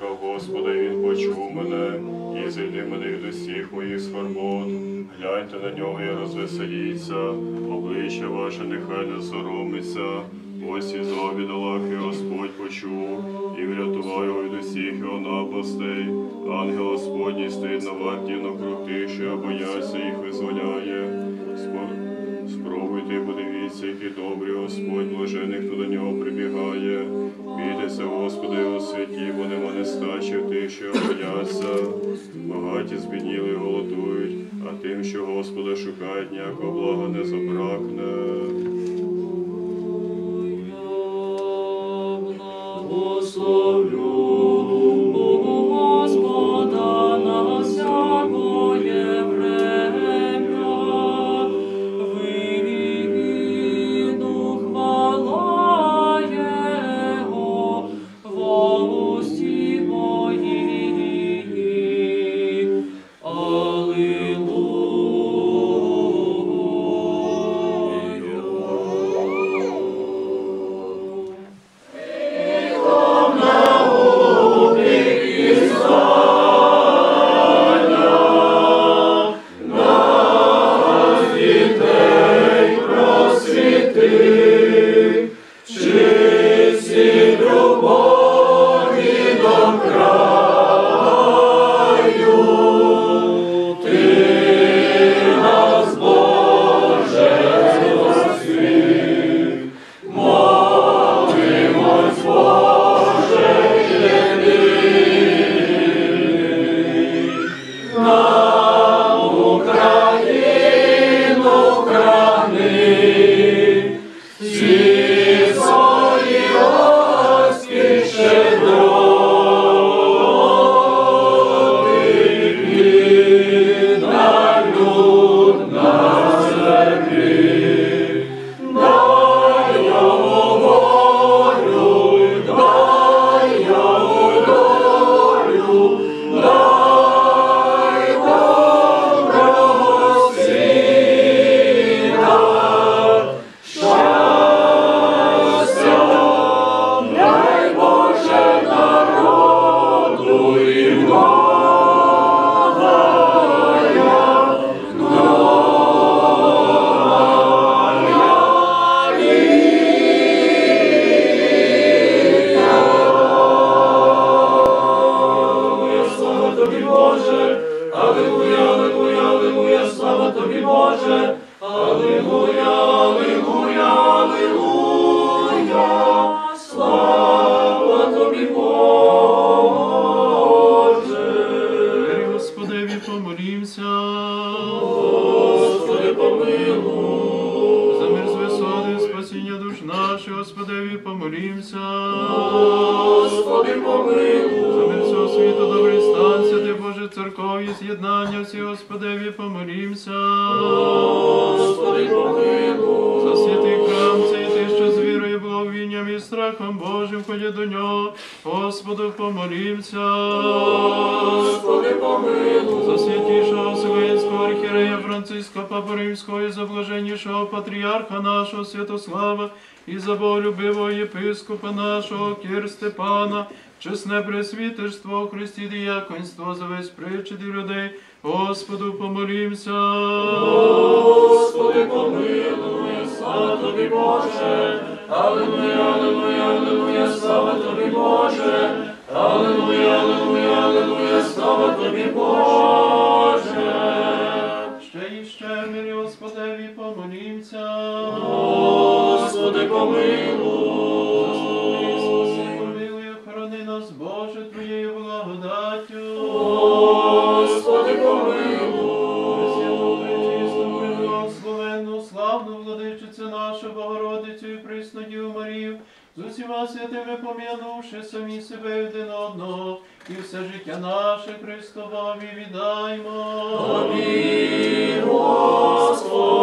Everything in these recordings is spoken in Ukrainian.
рука Господа, і він почув мене, і зайди мене від усіх моїх скорбот. Гляньте на нього і розвеселіться, обличчя ваше нехай не соромиться. Ось і бідолахи Господь почув, і врятував його від усіх його напастей. Ангел Господній стоїть на варті на крутих, що бояться їх визволяє. Спо- Спробуйте і подивіться, які добрі Господь, блажений, хто до нього прибігає. Бійтеся, Господи, у святі, бо нема нестачі в тих, що бояться. Багаті збідніли голодують, а тим, що Господа шукають, ніякого блага не забракне. Господа тобі, Божим до нього, Господу помолімся. Господи, помилуй. За святішого Вселенського архірея Франциска Папа Римського і за блаженнішого патріарха нашого Святослава, і за боголюбивого єпископа нашого Кір Степана, чесне пресвітерство у Христі діяконство за весь причид і людей, Господу помолімся. Господи, помилуй, слава тобі, Боже. Аллилуйя, Аллилуйя, Аллилуйя, слава тобі, Боже. Аллилуйя, Аллилуйя, Аллилуйя, слава тобі, Боже. Ще і ще милі Господеві помолімся. Пом'янувши самі себе один одного, і все життя наше Христові віддаймо. Амінь, Господи.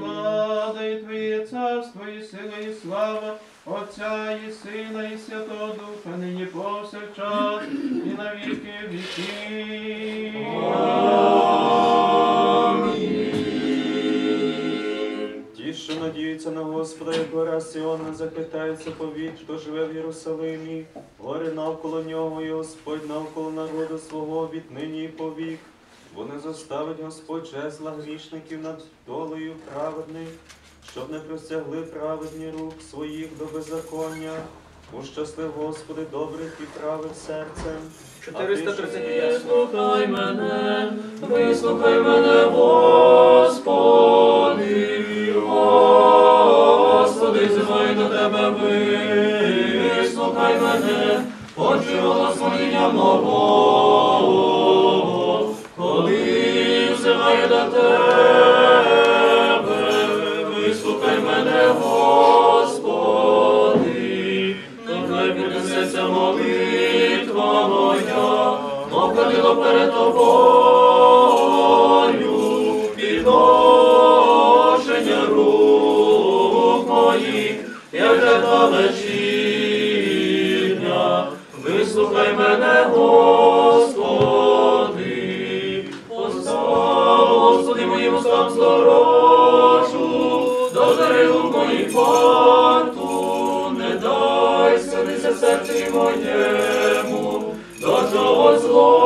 Влада і Твоє царство, і сила, і слава, Отця і Сина, і Святого Духа, нині повсякчас, Господа, як гора Сіона захитається повік, хто живе в Єрусалимі. Гори навколо нього, і Господь навколо народу свого віднині і повік. Бо не зоставить Господь жезла грішників над долею праведних, щоб не простягли праведні рук своїх до беззаконня. Ущаслив, Господи, добрих і правих серцем. А ти ж- 435. Вислухай мене, вислухай мене, Господи, Господи, тебе, вислухай мене, почуй голос мого, серці моєму, до чого злого,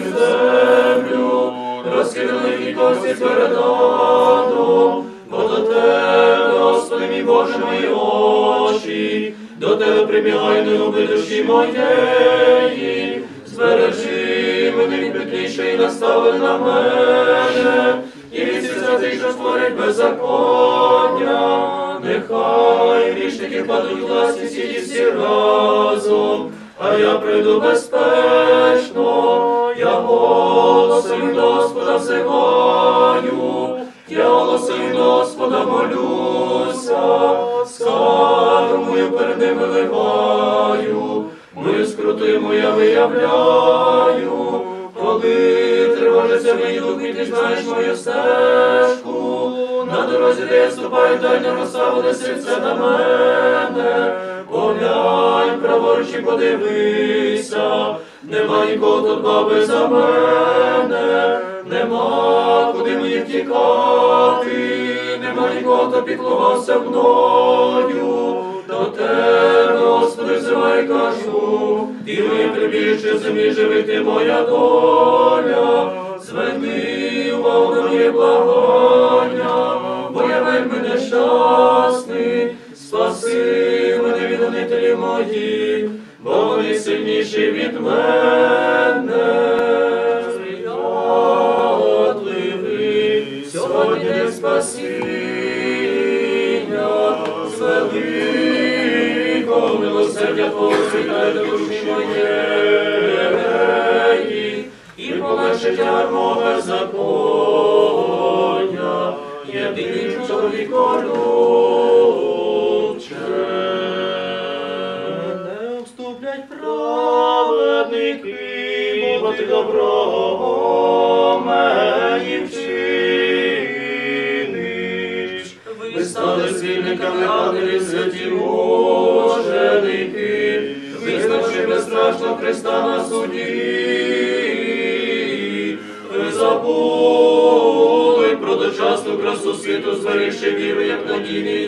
землю, розкинули і кості передадом, бо до тебе, Господи, мій Боже, мої очі, до тебе прибігай, не губи душі моєї, збережи мене від петліше і настави на мене, і від святих, що створять беззаконня, нехай грішники впадуть в власні сіті всі разом, а я прийду безпечно, скруту я виявляю, коли тривожиться мені дух, і ти знаєш мою стежку, на дорозі, де я ступаю, дай не розставили серце на мене, поглянь, праворуч і подивися, нема нікого тут баби за мене, нема куди мені втікати, нема нікого, хто піклувався мною, до тебе, Господи, взивай, кажу, і ми прибіжче землі живих, ти моя доля, на моє благання, бо я вельми нещасний, спаси мене від гонителів моїх, бо вони сильніші від мене. Спасіння, з великого милосердя Твого світай до душі моєї, і полегшить ярмо беззаконня, єдиний чоловік Не вступлять праведники, бо ти доброго стали звільниками ангелів святі муженики, визнавши безстрашно Христа на суді. Ви забули про дочасну красу світу, зберігши віру, як надійний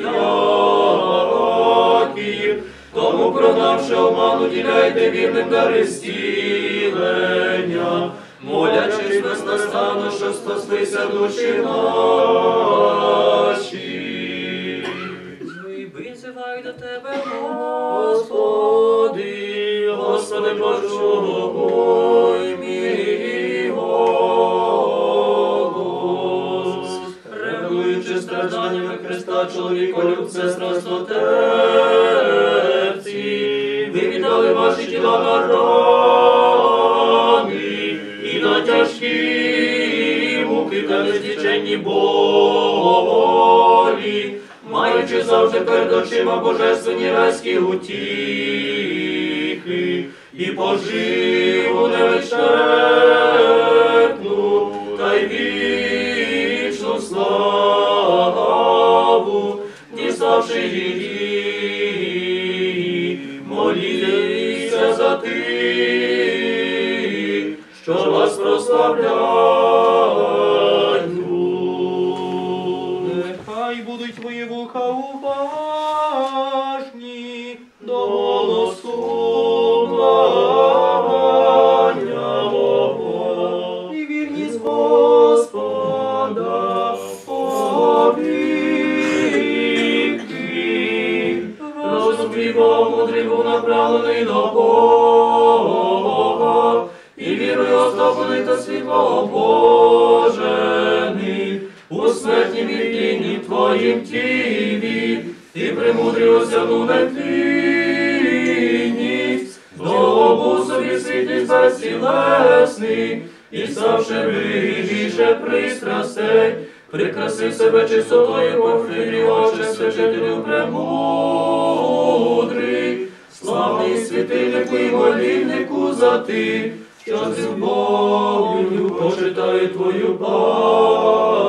Яків. Тому, продавши оману, діляйте вірним дари зцілення, молячись безнастанно, щоб спаслися душі почуй мій голос. Ревнуючи Христа, чоловіколюбце страстотерці, ви віддали ваші тіла на рани, і на нескінченні болі, маючи завжди перед очима божественні райські утіхи, і поживу невичерпну, здобув собі світлість і ставши вижіше пристрастей, прикрасив себе чистотою порфирі, оче святителю премудрий, славний світильнику і молільнику за тих, що з любов'ю почитають твою пам'ять.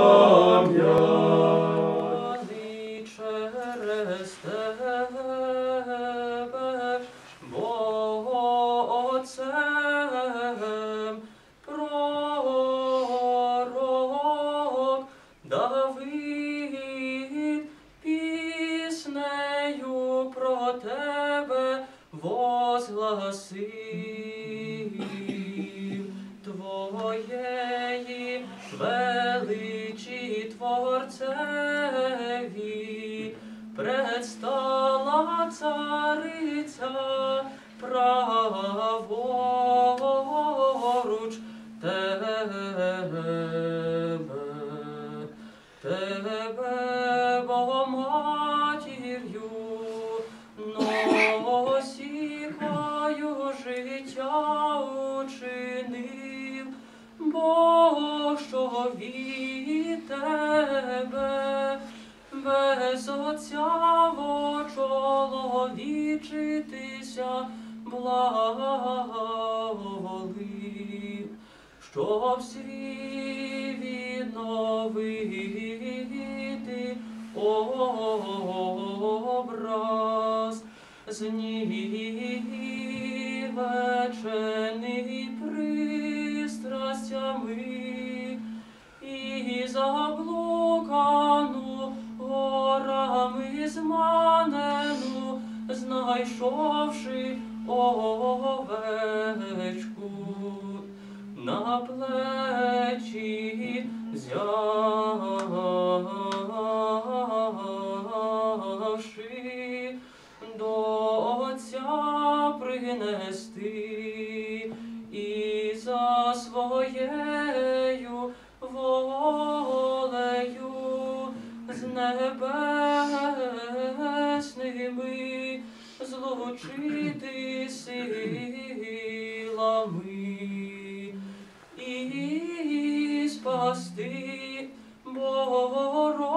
You. Бо що від тебе без отця вочоловічитися благоволив, щоб свій відновити образ. Знівечений пристрастями заблукану горами зманену, знайшовши овечку. На плечі взявши злучити силами і спасти Богородице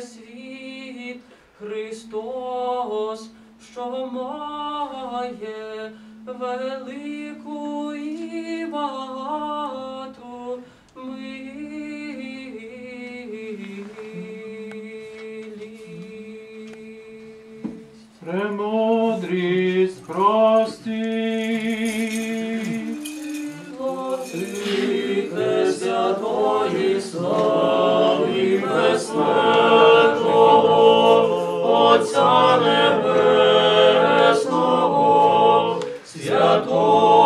світ Христос, що має велику і багату милість. Премудрість прості. Владике святої слави безсмертного, Отця Небесного, святого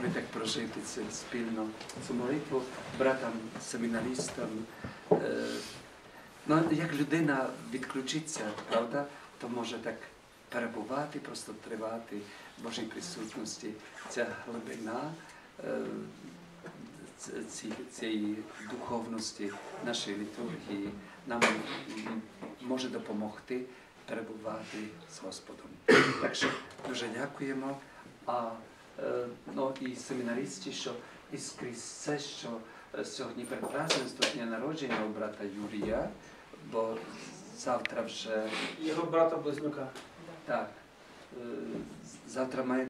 могли так прожити це спільно цю молитву братам, семінаристам. Е, Ну, як людина відключиться, правда, то може так перебувати, просто тривати в Божій присутності. Ця глибина е, цієї духовності нашої літургії нам може допомогти перебувати з Господом. Так що дуже дякуємо. А ну, і семінаристі, що іскрізь все, що е, сьогодні прекрасенство дня народження у брата Юрія, бо завтра вже Його брата близнюка. так. е, Завтра має